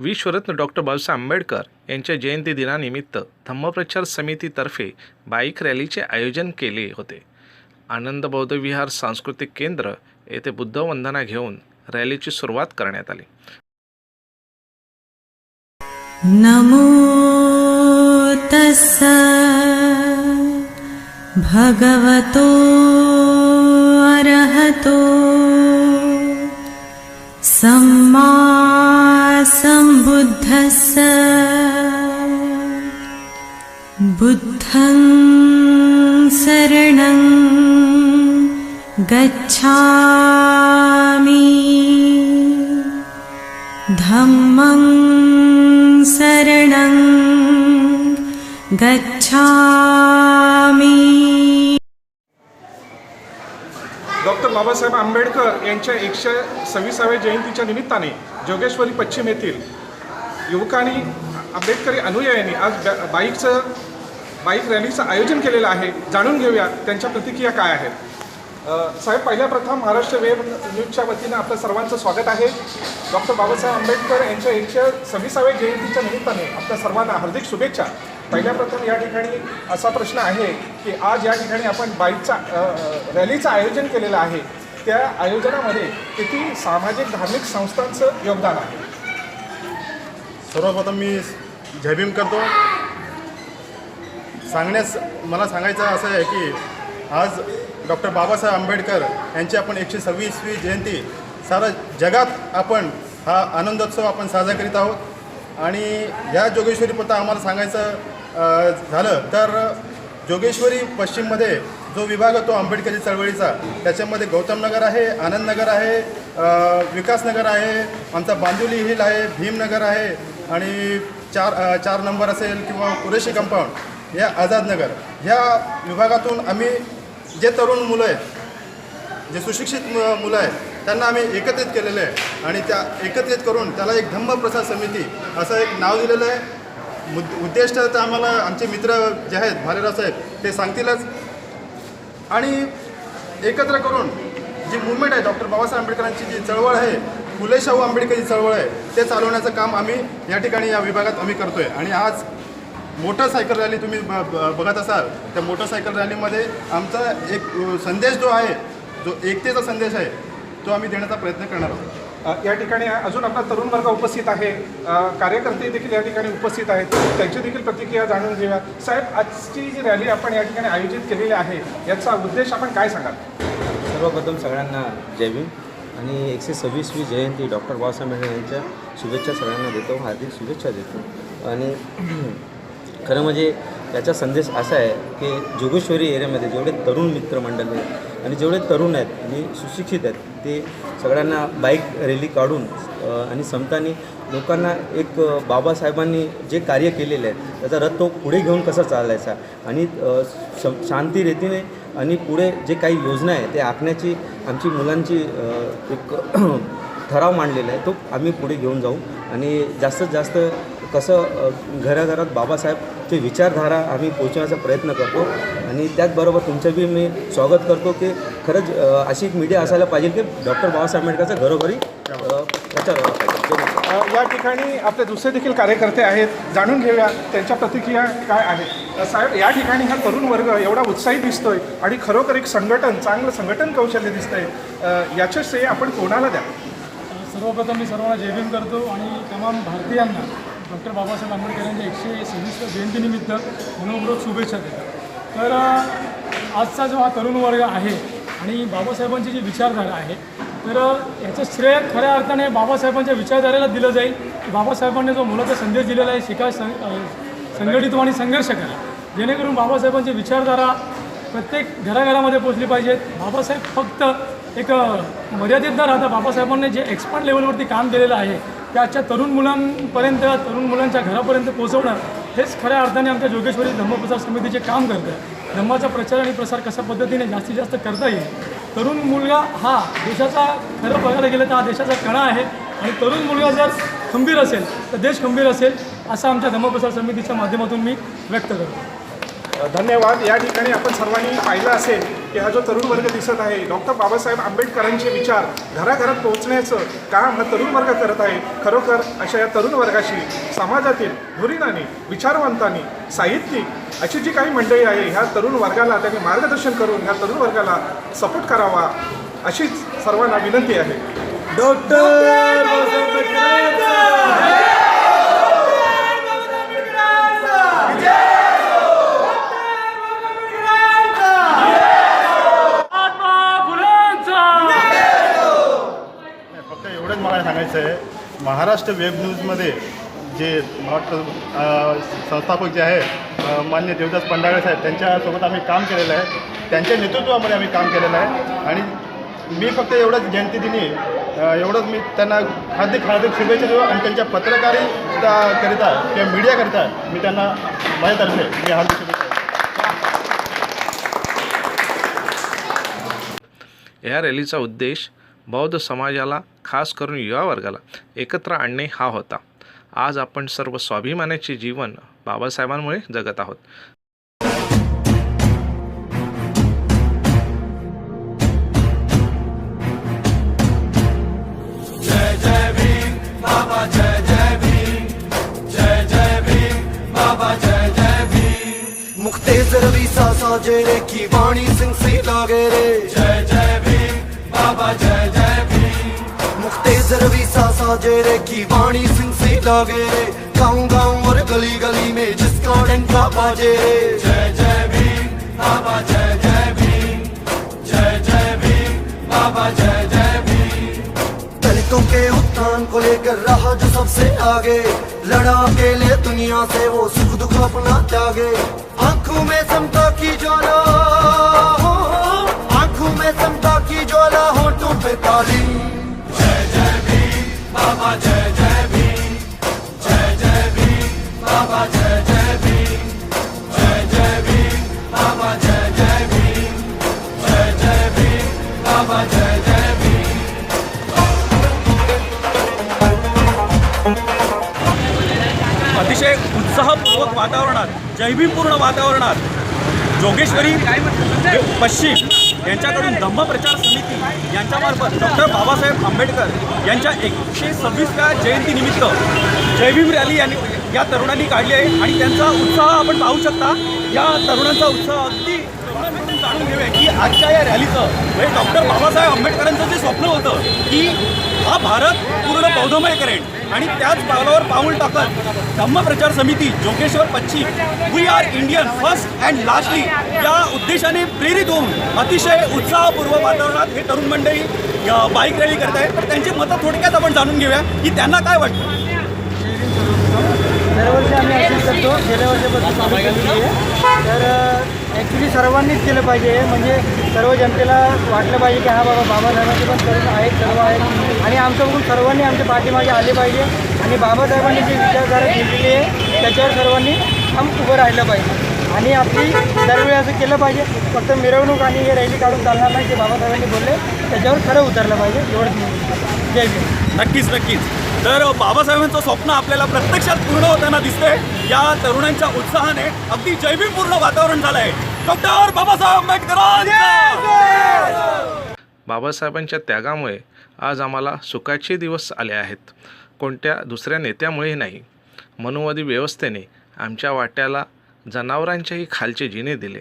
विश्वरत्न doctor Babasaheb Ambedkar यांच्या जयंती दिनानिमित्त धम्मप्रचार समितीतर्फे बाईक रॅलीचे आयोजन केले होते. आनंद बौद्ध विहार सांस्कृतिक केंद्र येथे बुद्ध वंदना घेऊन रॅलीची सुरुवात करण्यात आली. नमो तस्स भगवतो अरहतो सम्मा सम्बुद्धस्स। बुद्धं शरणं गच्छामि। धम्मं शरणं गच्छामि। डॉक्टर बाबासाहेब आंबेडकर यांच्या एकशे सव्वीसाव्या जयंतीच्या निमित्ताने जोगेश्वरी पश्चिम येथील युवकांनी आंबेडकरी अनुयायांनी आज बाईकचं बाईक रॅलीचं आयोजन केलेलं आहे. जाणून घेऊया त्यांच्या प्रतिक्रिया काय आहेत. साहेब पहिल्या प्रथम महाराष्ट्र वेब न्यूजच्या वतीनं आपलं सर्वांचं स्वागत आहे. डॉक्टर बाबासाहेब आंबेडकर यांच्या एकशे सव्वीसाव्या जयंतीच्या निमित्ताने आपल्या सर्वांना हार्दिक शुभेच्छा. पहिल्या प्रथम या ठिकाणी असा प्रश्न आहे की आज या ठिकाणी आपण बाईकचा रॅलीचं आयोजन केलेलं आहे. त्या आयोजनामध्ये किती सामाजिक धार्मिक संस्थांचं योगदान आहे? सर्वप्रथम मी जय करतो. सांगण्यास मला सांगायचं असं आहे की आज डॉक्टर बाबासाहेब आंबेडकर यांची आपण एकशे सव्वीसवी जयंती सारा जगात आपण हा आनंदोत्सव आपण साजरा करीत आहोत. आणि या जोगेश्वरी पत्ता आम्हाला सांगायचं झालं तर जोगेश्वरी पश्चिममध्ये जो विभाग आहे तो आंबेडकरी चळवळीचा त्याच्यामध्ये गौतम नगर आहे आनंद नगर आहे विकास विकासनगर आहे आमचा बांदिवली हिल आहे भीमनगर आहे आणि चार चार नंबर असेल किंवा कुरेशी कंपाऊंड या आझादनगर ह्या विभागातून आम्ही जे तरुण मुलं आहेत जे सुशिक्षित मु- मुलं आहेत त्यांना आम्ही एकत्रित केलेलं आहे. आणि त्या एकत्रित करून त्याला एक धम्म प्रसाद समिती असं एक नाव दिलेलं आहे. मुद उद्दिष्ट तर आम्हाला आमचे मित्र जे आहेत भालेराव साहेब ते सांगतीलच. आणि एकत्र करून जी मुवमेंट आहे डॉक्टर बाबासाहेब आंबेडकरांची जी चळवळ आहे फुले शाहू आंबेडकरची चळवळ आहे ते चालवण्याचं काम आम्ही या ठिकाणी या विभागात आम्ही करतो आहे आणि आज मोटरसायकल रॅली तुम्ही ब ब- बघत असाल त्या मोटरसायकल रॅलीमध्ये आमचा एक संदेश जो आहे जो एकतेचा संदेश आहे तो आम्ही देण्याचा प्रयत्न करणार आहोत. या ठिकाणी अजून आपला तरुण वर्ग उपस्थित आहे. कार्यकर्ते देखील या ठिकाणी उपस्थित आहेत. त्यांची देखील प्रतिक्रिया जाणून घेऊया. साहेब आजची जी रॅली आपण या ठिकाणी आयोजित केलेली आहे याचा उद्देश आपण काय सांगाल? सर्वप्रथम सगळ्यांना जय भीम. आणि एकशे सव्वीसवी जयंती डॉक्टर बाबासाहेब आंबेडकर यांच्या शुभेच्छा सगळ्यांना देतो. हार्दिक शुभेच्छा देतो. आणि खरं म्हणजे याचा संदेश असा आहे की जोगेश्वरी एरियामध्ये जेवढे तरुण मित्रमंडळ आहेत आणि जेवढे तरुण आहेत आणि सुशिक्षित आहेत ते सगळ्यांना बाईक रॅली काढून आणि समतानी लोकांना एक बाबासाहेबांनी जे कार्य केलेलं आहे त्याचा रथ तो पुढे घेऊन कसा चालायचा आणि श- शांती रीतीने आणि पुढे जे काही योजना आहे ते आखण्याची आमची मुलांची एक ठराव मांडलेला आहे तो आम्ही पुढे घेऊन जाऊ आणि जास्तीत जास्त कसं घराघरात बाबासाहेबचे विचारधारा आम्ही पोहोचवण्याचा प्रयत्न करतो. आणि त्याचबरोबर तुमचं बी मी स्वागत करतो की खरंच अशी एक मीडिया असायला पाहिजे की डॉक्टर बाबासाहेब आंबेडकरचा घरोघरी प्रचार व्हायला पाहिजे. या ठिकाणी आपले दुसरे देखील कार्यकर्ते आहेत. जाणून घेऊया त्यांच्या प्रतिक्रिया काय आहेत. साहेब या ठिकाणी हा तरुण वर्ग एवढा उत्साही दिसतोय आणि खरोखर एक संघटन चांगलं संघटन कौशल्य दिसतंय. याचं श्रेय आपण कोणाला द्या सर्वप्रथम मी सर्वांना जय भीम करतो आणि तमाम भारतीयांना डॉक्टर बाबासाहेब आंबेडकर यांच्या एकशे सव्वीसव्या जयंतीनिमित्त मनोपूर्वक शुभेच्छा देतात. तर आजचा जो हा तरुण वर्ग आहे आणि बाबासाहेबांची जी विचारधारा आहे तर याचं श्रेय खऱ्या अर्थाने बाबासाहेबांच्या विचारधारेला दिलं जाईल. की बाबासाहेबांनी जो मुलाचा संदेश दिलेला आहे शिका सं संघटित आणि संघर्ष करा जेणेकरून बाबासाहेबांची विचारधारा प्रत्येक घराघरामध्ये पोचली पाहिजेत बाबासाहेब फक्त एक मर्यादित न राहता बाबासाहेबांनी जे एक्सपर्ट लेवलवरती काम केलेलं आहे त्याच्या तरुण मुलांपर्यंत तरुण मुलांच्या घरापर्यंत पोहोचवणं हेच खऱ्या अर्थाने आमच्या जोगेश्वरी धम्मप्रसार समितीचे काम करतं. धम्माचा प्रचार आणि प्रसार कशा पद्धतीने जास्तीत जास्त करता येईल? तरुण मुलगा हा देशाचा खरं बघायला गेलं तर हा देशाचा कणा आहे. आणि तरुण मुलगा जर खंबीर असेल तर देश खंबीर असेल असं आमच्या धम्मप्रसार समितीच्या माध्यमातून मी व्यक्त करतो. धन्यवाद. या ठिकाणी आपण सर्वांनी पाहिलं असेल की हा जो तरुण वर्ग दिसत आहे डॉक्टर बाबासाहेब आंबेडकरांचे विचार घराघरात पोहोचण्याचं काम हा तरुण वर्ग करत आहे. खरोखर अशा या तरुण वर्गाशी समाजातील धुरीणांनी विचारवंतांनी साहित्यिक अशी जी काही मंडळी आहे ह्या तरुण वर्गाला त्यांनी मार्गदर्शन करून ह्या तरुण वर्गाला सपोर्ट करावा अशीच सर्वांना विनंती आहे. डॉक्टर मला सांगायचं आहे महाराष्ट्र वेब न्यूजमध्ये जे वाटतं संस्थापक जे आहे मान्य देवदास पंडाळे साहेब त्यांच्यासोबत आम्ही काम केलेलं आहे. त्यांच्या नेतृत्वामध्ये आम्ही काम केलेलं आहे. आणि मी फक्त एवढंच जयंतीदिनी एवढंच मी त्यांना हार्दिक हार्दिक शुभेच्छा देऊ आणि त्यांच्या पत्रकारिता करिता किंवा मीडियाकरिता मी त्यांना माझ्यातर्फे मी हार्दिक शुभेच्छा या रॅलीचा उद्देश बौद्ध समाजाला खास करून युवा वर्गाला एकत्र आणणे हा होता. आज आपण सर्व स्वाभिमानाचे जीवन बाबासाहेबांमुळे जगत आहोत. मुक्तेज रवि सासा जेरे की वाणी सिंह से लागे रे। जय जय भीम बाबा जय जय भीम मुक्तेज सासा जेरे की वाणी सिंह से लागे। गाँव गाँव और गली गली में जिसका डंका बाजे। जय जय भीम, बाबा जय जय भीम। जय जय भीम, बाबा जय जय भीम। दलितों के उत्थान को लेकर रहा जो सबसे आगे। लड़ा अकेले दुनिया से वो सुख दुख अपना त्यागे। आँखों में समता की ज्वाला आँखों में समता की ज्वाला होठों पे ताली। बाबा जय जय भीम जय जय भीम बाबा जय जय भीम जय जय भीम बाबा जय जय भीम जय जय भीम बाबा जय जय भीम। अतिशय उत्साहपूर्वक वातावरणात जैविकपूर्ण वातावरणात जोगेश्वरी पश्चिम यांच्याकडून धम्म प्रचार समिती यांच्यामार्फत डॉक्टर बाबासाहेब आंबेडकर यांच्या एकशे सव्वीसव्या जयंतीनिमित्त जयभीम रॅली यांनी या तरुणांनी काढली आहे आणि त्यांचा उत्साह आपण पाहू शकता. या तरुणांचा उत्साह अगदी जाणून घेऊया की आजच्या या रॅलीचं म्हणजे डॉक्टर बाबासाहेब आंबेडकरांचं जे स्वप्न होतं की हा भारत पूर्ण बौद्धमय करेन आणि त्याच पावलावर पाऊल टाकत धम्म प्रचार समिती जोगेश्वर पश्चिम we are Indian first and lastly या उद्देशाने प्रेरित होऊन अतिशय उत्साहपूर्व वातावरणात हे तरुण मंडळी बाईक रॅली करत आहेत तर त्यांची मतं थोडक्यात आपण जाणून घेऊया की त्यांना काय वाटतं. दरवर्षी आम्ही अशीच करतो. गेल्या वर्षापासून आम्ही आहे. तर ॲक्च्युली सर्वांनीच केलं पाहिजे. म्हणजे सर्व जनतेला वाटलं पाहिजे की हा बाबा बाबासाहेबांचे पण तरुण आहेत सर्व आहेत. आणि आमचं बघून सर्वांनी आमच्या पाठीमागे आले पाहिजे. आणि बाबासाहेबांनी जी विचारधारा घेतलेली आहे त्याच्यावर सर्वांनी आम उभं राहिलं पाहिजे. आणि आपली दरवेळी असं केलं पाहिजे. फक्त मिरवणूक आणि हे रॅली काढून चालणार नाही जे बाबासाहेबांनी बोलले त्याच्यावर खरं उतरलं पाहिजे. एवढंच जय भीम. नक्कीच नक्कीच. तर बाबासाहेबांचं स्वप्न आपल्याला प्रत्यक्षात पूर्ण होताना दिसतंय. या तरुणांच्या उत्साहाने अगदी जैविकपूर्ण वातावरण झालं आहे डॉक्टर बाबासाहेब आंबेडकर बाबासाहेबांच्या त्यागामुळे आज आम्हाला सुखाचे दिवस आले आहेत. कोणत्या दुसऱ्या नेत्यामुळे नाही. मनुवादी व्यवस्थेने आमच्या वाट्याला जनावरांच्याही खालचे जिने दिले.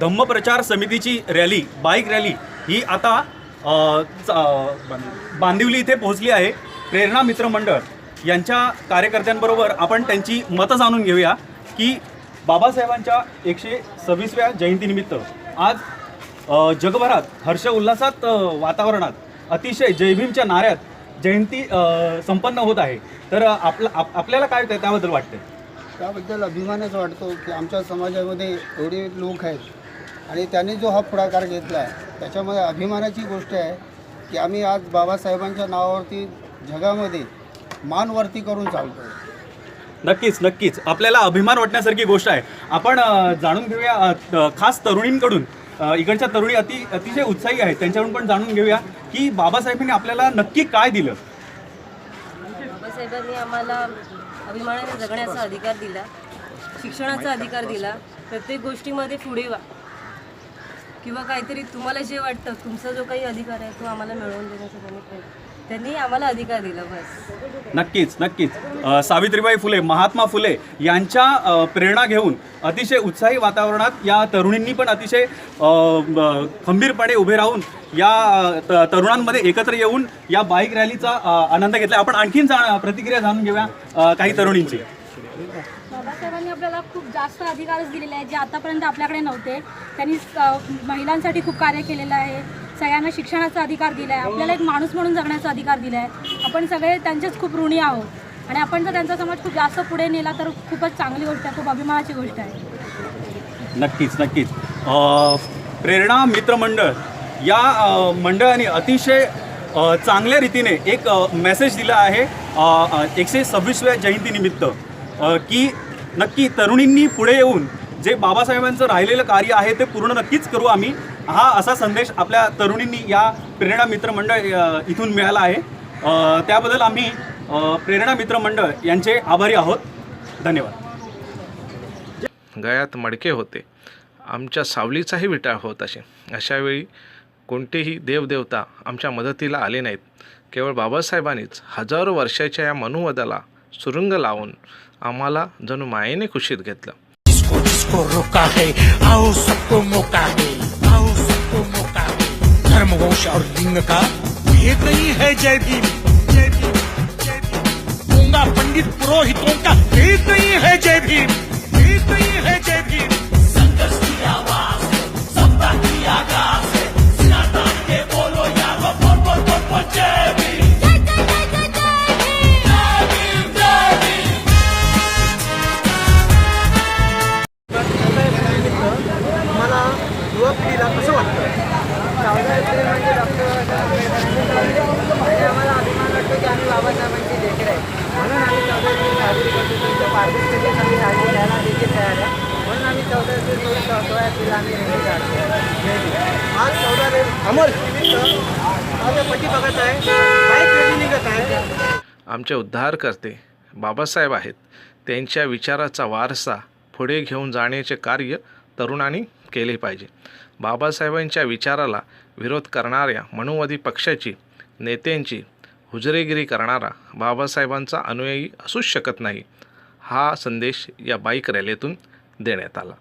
धम्मप्रचार समितीची रॅली बाईक रॅली ही आता च- बांदिवली इथे पोहोचली आहे. प्रेरणा मित्र मंडळ यांच्या कार्यकर्त्यांबरोबर आपण त्यांची मतं जाणून घेऊया की बाबासाहेबांच्या एकशे सव्वीसव्या जयंतीनिमित्त आज जगभरात हर्ष उल्हासात वातावरणात अतिशय जयभीमच्या नाऱ्यात जयंती संपन्न होत आहे. तर आपलं आपला आप, आपल्याला काय त्याबद्दल वाटतं त्याबद्दल अभिमानच वाटतो की आमच्या समाजामध्ये एवढे लोक आहेत आणि त्यांनी जो हा पुढाकार घेतला आहे त्याच्यामध्ये अभिमानाची गोष्ट आहे की आम्ही आज बाबासाहेबांच्या नावावरती जगामध्ये मानवरती करून चालतो नक्कीच नक्कीच. आपल्याला अभिमान वाटण्यासारखी गोष्ट आहे. आपण अ, जाणून घेऊया अ, त- खास तरुणींकडून. अ, इकडच्या तरुणी अति अतिशय उत्साही आहेत. त्यांच्याकडून पण जाणून घेऊया की बाबासाहेबांनी आपल्याला नक्की काय दिलं? बाबासाहेबांनी आम्हाला अभिमानाने जगण्याचा अधिकार दिला शिक्षणाचा अधिकार दिला. प्रत्येक गोष्टीमध्ये पुढे व्हा किंवा काहीतरी तुम्हाला जे वाटतं तुमचा जो काही अधिकार आहे तो आम्हाला मिळवून देण्याचा त्यांनी प्रयत्न त्यांनी आम्हाला अधिकार दिला बस. नक्कीच नक्कीच. अ, सावित्रीबाई फुले महात्मा फुले यांच्या अ, प्रेरणा घेऊन अतिशय उत्साही वातावरणात या तरुणींनी पण अतिशय अ, ब- खंबीरपणे उभे राहून या अ, त- तरुणांमध्ये एकत्र येऊन या बाईक रॅलीचा अ, आनंद घेतला. आपण आणखीन जा प्रतिक्रिया जाणून घेऊया अ, काही तरुणींची. आपल्याला खूप जास्त अधिकारच दिलेले आहेत जे आतापर्यंत आपल्याकडे नव्हते. त्यांनी महिलांसाठी खूप कार्य केलेलं आहे. सगळ्यांना शिक्षणाचा अधिकार दिला आहे आपल्याला एक माणूस म्हणून जगण्याचा अधिकार दिला आहे आपण सगळे त्यांचेच खूप ऋणी आहोत. आणि आपण जर त्यांचा समाज खूप जास्त पुढे नेला तर खूपच चांगली गोष्ट आहे. खूप अभिमानाची गोष्ट आहे. नक्कीच नक्कीच. प्रेरणा मित्रमंडळ या मंडळाने अतिशय चांगल्या रीतीने एक मेसेज दिला आहे एकशे सव्वीसव्या जयंतीनिमित्त की नक्की तरुणींनी पुढे येऊन जे बाबासाहेबांचं राहिलेलं कार्य आहे ते पूर्ण नक्कीच करू आम्ही. हा असा संदेश आपल्या तरुणींनी या प्रेरणा मित्रमंडळ इथून मिळाला आहे. त्याबद्दल आम्ही प्रेरणा मित्रमंडळ यांचे आभारी आहोत. धन्यवाद. गळ्यात मडके होते. आमच्या सावलीचाही विटाळ होत असे. अशावेळी कोणतेही देवदेवता आमच्या मदतीला आले नाहीत. केवळ बाबासाहेबांनीच हजारो वर्षाच्या या मनुवदाला सुरुंग लावून आम्हाला जणू मायेने खुशीत घेतलं. जिसको जिसको और लिंग का भेद नहीं है जय भीम जय भीम जय भीम। पंडित पुरोहितों का भेद नहीं है जय भीम भेद नहीं है चौदा म्हणजे डॉक्टर आम्हाला अभिमान वाटतो की आम्ही बाबासाहेबांची लेकर आहे म्हणून आम्ही चौदा एप्रिल साजरी करतो तुमच्या आम्ही साजरी देखील तयार आहे म्हणून आम्ही चौदा एप्रिल एप्रिल आम्ही काढतो आज चौदा माझ्या बघत आहे बाईक निघत आहे. आमचे उद्धारकर्ते बाबासाहेब आहेत. त्यांच्या विचाराचा वारसा पुढे घेऊन जाण्याचे कार्य तरुणांनी केले पाहिजे. बाबासाहेबांच्या विचाराला विरोध करणाऱ्या मनुवादी पक्षाची नेत्यांची हुजरेगिरी करणारा बाबासाहेबांचा अनुयायी असूच शकत नाही हा संदेश या बाईक रॅलीतून देण्यात आला.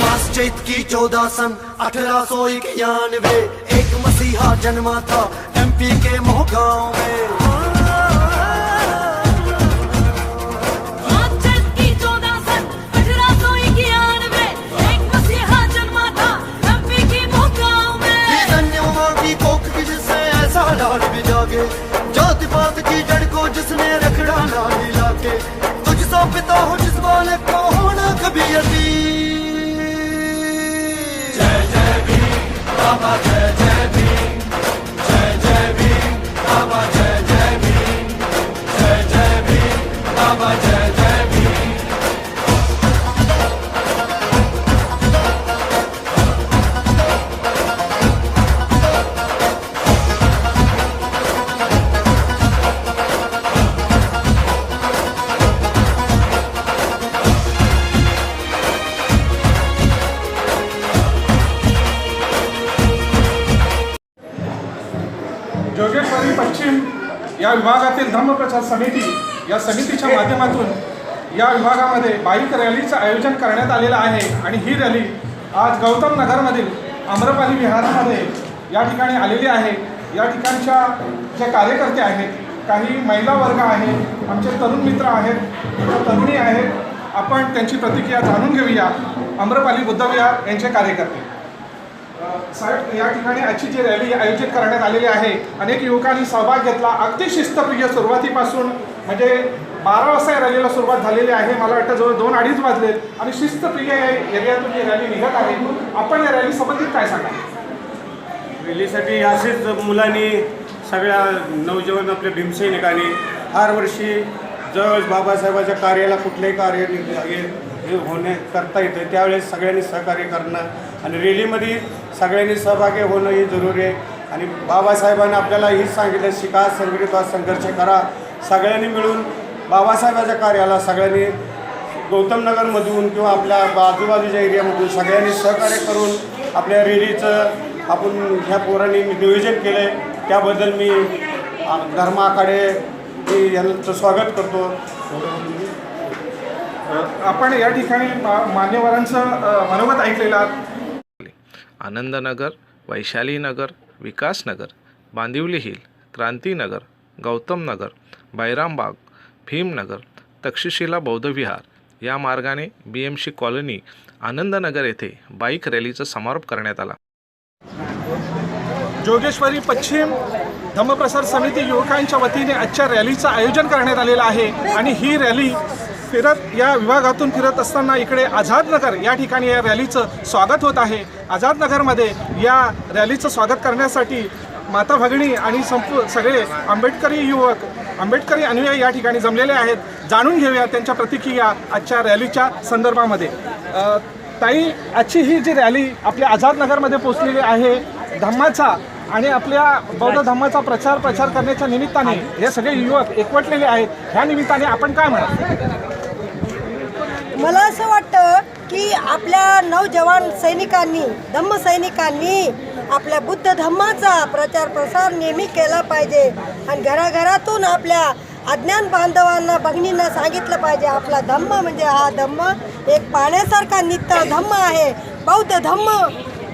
मास की चौदह सन अठारह सौ इक्यानवे एक मसीहा जन्मा था एमपी के मोहगांव में भी जात पात की जड़ को जिसने रखड़ा ना मिला के तुझसा पिता हो जिस वाले को होना कभी अति जय जय भी बाबा जय जय भीम। विभागातील समिती या समितीच्या माध्यमातून या विभागामध्ये बाईक रॅलीचं आयोजन करण्यात आलेलं आहे. आणि ही रॅली आज गौतम नगरमधील आम्रपाली विहारामध्ये या ठिकाणी आलेली आहे. या ठिकाणच्या ज्या कार्यकर्ते आहेत काही महिला वर्ग आहे आमचे तरुण मित्र आहेत तरुणी आहेत आपण त्यांची प्रतिक्रिया जाणून घेऊया. आम्रपाली बुद्धविहार यांचे कार्यकर्ते. साहेब या ठिकाणी आजची जी रॅली आयोजित करण्यात आलेली आहे अनेक युवकांनी सहभाग घेतला. अगदी शिस्तप्रिय सुरुवातीपासून म्हणजे बारा वाजता या रॅलीला सुरुवात झालेली आहे. मला वाटतं जवळ दोन अडीच वाजले आणि शिस्तप्रिय या एरियातून ही रॅली निघत आहे आपण या रॅली संबंधित काय सांगा रॅलीसाठी असेच मुलांनी सगळ्या नवजवान आपल्या भीमसैनिकांनी हर वर्षी जवळ बाबासाहेबाच्या कार्याला कुठलंही कार्य हे होणे करता येतं त्यावेळेस सगळ्यांनी सहकार्य करणं आणि रॅलीमध्ये सगळ्यांनी सहभागी होणं हे जरुरी आहे. आणि बाबासाहेबांनी आपल्याला हेच सांगितलं शिका संघटित व्हा, संघर्ष करा. सगळ्यांनी मिळून बाबासाहेबाच्या कार्याला सगळ्यांनी गौतमनगरमधून किंवा आपल्या आजूबाजूच्या एरियामधून सगळ्यांनी सहकार्य करून आपल्या रॅलीचं आपण ह्या पोरांनी नियोजन केलं आहे त्याबद्दल मी धर्माकडे धर्मा आखाडे मी यांचं स्वागत करतो. आपण या ठिकाणी मान्यवरांचं मनोगत ऐकलेलं आहे. आनंदनगर वैशालीनगर विकासनगर बांदिवली हिल क्रांतीनगर गौतम नगर बैरामबाग भीमनगर तक्षशिला बौद्धविहार या मार्गाने B M C colony Anandnagar येथे बाईक रॅलीचा समारोप करण्यात आला जोगेश्वरी पश्चिम धम्मप्रसार समिती युवकांच्या वतीने आजच्या रॅलीचं आयोजन करण्यात आलेलं आहे आणि ही रॅली फिरत या विभागातून फिरत असताना इकडे आझादनगर या ठिकाणी या रॅलीचं स्वागत होत आहे. आझादनगरमध्ये या रॅलीचं स्वागत करण्यासाठी माता भगिनी आणि संपू सगळे आंबेडकरी युवक आंबेडकरी अनुयायी या ठिकाणी जमलेले आहेत. जाणून घेऊया त्यांच्या प्रतिक्रिया आजच्या रॅलीच्या संदर्भामध्ये. ताई आजची ही जी रॅली आपल्या आझादनगरमध्ये पोचलेली आहे धम्माचा आणि आपल्या बौद्ध धम्माचा प्रचार प्रचार करण्याच्या निमित्ताने हे सगळे युवक एकवटलेले आहेत. ह्या निमित्ताने आपण काय म्हणाल? मला असं वाटतं की आपल्या नौजवान सैनिकांनी धम्म सैनिकांनी आपल्या बुद्ध धम्माचा प्रचार प्रसार नेहमी केला पाहिजे आणि घराघरातून आपल्या अज्ञान बांधवांना भगिनींना सांगितलं पाहिजे आपला धम्म म्हणजे हा धम्म एक पाण्यासारखा नित्य धम्म आहे. बौद्ध धम्म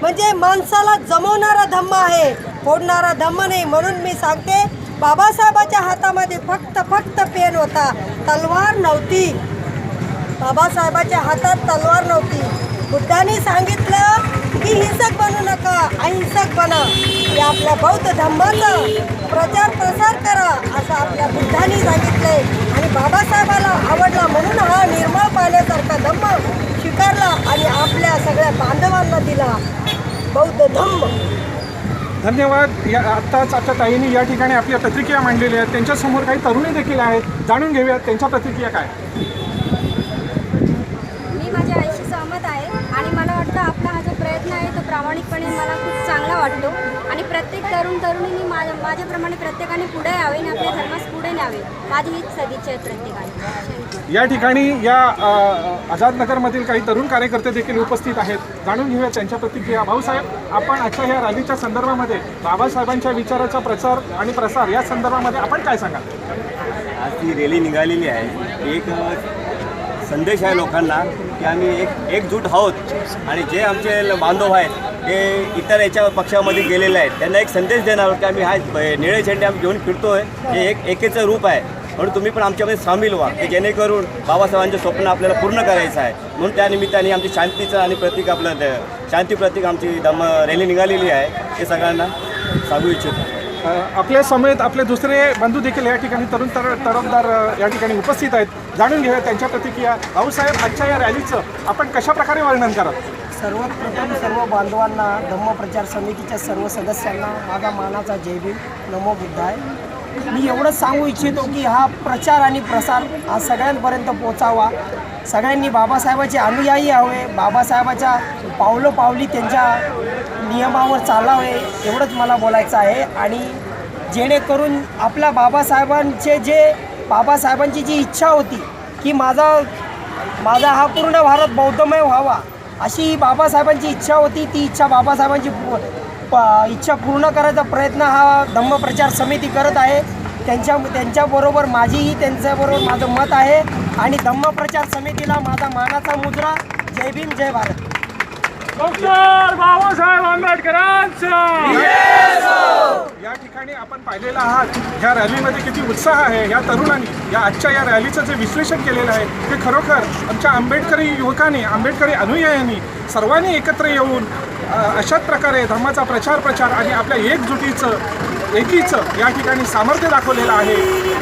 म्हणजे माणसाला जमवणारा धम्म आहे. फोडणारा धम्म नाही म्हणून मी सांगते बाबासाहेबाच्या हातामध्ये फक्त फक्त पेन होता. तलवार नव्हती. बाबासाहेबाच्या हातात तलवार नव्हती. बुद्धांनी सांगितलं की हिंसक बनू नका अहिंसक बना. हे आपल्या बौद्ध धम्माचा प्रचार प्रसार करा असं आपल्या बुद्धांनी सांगितलंय. आणि बाबासाहेबाला आवडला म्हणून हा निर्मळ पाण्यासारखा धम्म स्वीकारला आणि आपल्या सगळ्या बांधवांना दिला. बौद्ध धम्म. धन्यवाद. या आत्ताच आता ताईंनी या ठिकाणी आपल्या प्रतिक्रिया मांडलेल्या आहेत. त्यांच्यासमोर काही तरुणी देखील आहेत. जाणून घेऊयात त्यांच्या प्रतिक्रिया काय मी माझ्या आईशी सहमत आहे आणि मला वाटतं आपला हा जो प्रयत्न आहे तो प्रामाणिकपणे मला खूप चांगला वाटतो. आणि प्रत्येक तरुण तरुणींनी माझ्या माझ्याप्रमाणे प्रत्येकाने पुढे यावे आणि आपल्या धर्मास पुढे न्यावे. माझी हीच सदिच्छा आहे प्रत्येकाने या ठिकाणी या आझादनगरमधील काही तरुण कार्यकर्ते देखील उपस्थित आहेत. जाणून घेऊया त्यांच्या प्रतिक्रिया. भाऊसाहेब आपण आजच्या या रॅलीच्या संदर्भामध्ये बाबासाहेबांच्या विचाराचा प्रचार आणि प्रसार या संदर्भामध्ये आपण काय सांगाल? आज ती रॅली निघालेली आहे. एक संदेश आहे लोकांना की आम्ही एक एकजूट आहोत आणि जे आमचे बांधव आहेत ते इतर याच्या पक्षामध्ये गेलेले आहेत त्यांना एक संदेश देणार आहोत की आम्ही हा निळे झेंडे आम्ही घेऊन फिरतोय हे एक एकेचं रूप आहे. म्हणून तुम्ही पण आमच्यामध्ये सामील व्हा की जेणेकरून बाबासाहेबांचे स्वप्न आपल्याला पूर्ण करायचं आहे. म्हणून त्या निमित्ताने आमची शांतीचं आणि प्रतीक आपलं द- शांती प्रतीक आमची दम रॅली निघालेली आहे. हे सगळ्यांना सांगू इच्छितो. आपल्या समेत आपले दुसरे बंधू देखील या ठिकाणी तरुण तर तडफदार या ठिकाणी उपस्थित आहेत. जाणून घेऊया त्यांच्या प्रतिक्रिया. भाऊसाहेब आजच्या या रॅलीचं आपण कशा प्रकारे वर्णन कराल? सर्वप्रथम सर्व बांधवांना धम्मप्रचार समितीच्या सर्व सदस्यांना माझा मानाचा जय भीम. नमो बुद्धाय. मी एवढंच सांगू इच्छितो की हा प्रचार आणि प्रसार हा सगळ्यांपर्यंत पोचावा. सगळ्यांनी बाबासाहेबाचे अनुयायी हवे बाबासाहेबाच्या पावलोपावली त्यांच्या नियमावर चालावे एवढंच मला बोलायचं आहे. आणि जेणेकरून आपल्या बाबासाहेबांचे जे बाबासाहेबांची जी इच्छा होती की माझा माझा हा पूर्ण भारत बौद्धमय व्हावा अशी ही बाबासाहेबांची इच्छा होती. ती इच्छा बाबासाहेबांची इच्छा पूर्ण करायचा प्रयत्न हा धम्मप्रचार समिती करत आहे. त्यांच्या त्यांच्याबरोबर माझीही त्यांच्याबरोबर माझं मत आहे. आणि धम्मप्रचार समितीला माझा मानाचा मुद्रा. जय भीम जय भारत. डॉक्टर बाबासाहेब आंबेडकरांचं. या ठिकाणी आपण पाहिलेला आहात ह्या रॅलीमध्ये किती उत्साह आहे या तरुणांनी या आजच्या या रॅलीचं जे विश्लेषण केलेलं आहे ते खरोखर आमच्या आंबेडकरी युवकांनी आंबेडकरी अनुयायांनी सर्वांनी एकत्र येऊन अशाच प्रकारे धर्माचा प्रचार प्रचार आणि आपल्या एकजुटीचं एकीचं या ठिकाणी सामर्थ्य दाखवलेलं आहे.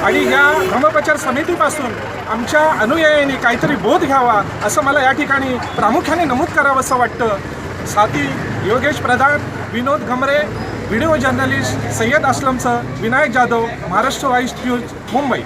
आणि या धर्मप्रचार समितीपासून आमच्या अनुयायांनी काहीतरी बोध घ्यावा असं मला या ठिकाणी प्रामुख्याने नमूद करावं असं वाटतं. साथी योगेश प्रधान विनोद घमरे व्हिडिओ जर्नलिस्ट सय्यद असलमसह विनायक जाधव महाराष्ट्र वाईस न्यूज मुंबई.